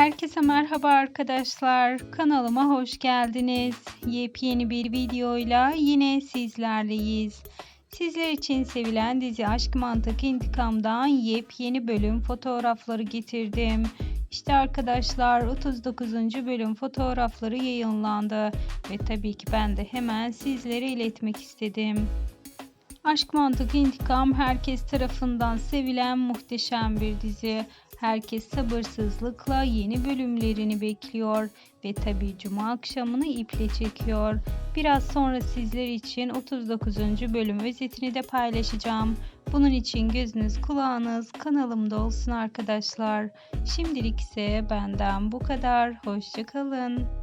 Herkese merhaba arkadaşlar. Kanalıma hoş geldiniz. Yepyeni bir videoyla yine sizlerleyiz. Sizler için sevilen dizi Aşk Mantık İntikam'dan yepyeni bölüm fotoğrafları getirdim. İşte arkadaşlar 39. bölüm fotoğrafları yayınlandı ve tabii ki ben de hemen sizlere iletmek istedim. Aşk Mantık İntikam herkes tarafından sevilen muhteşem bir dizi. Herkes sabırsızlıkla yeni bölümlerini bekliyor ve tabi cuma akşamını iple çekiyor. Biraz sonra sizler için 39. bölüm özetini de paylaşacağım. Bunun için gözünüz kulağınız kanalımda olsun arkadaşlar. Şimdilik ise benden bu kadar. Hoşçakalın.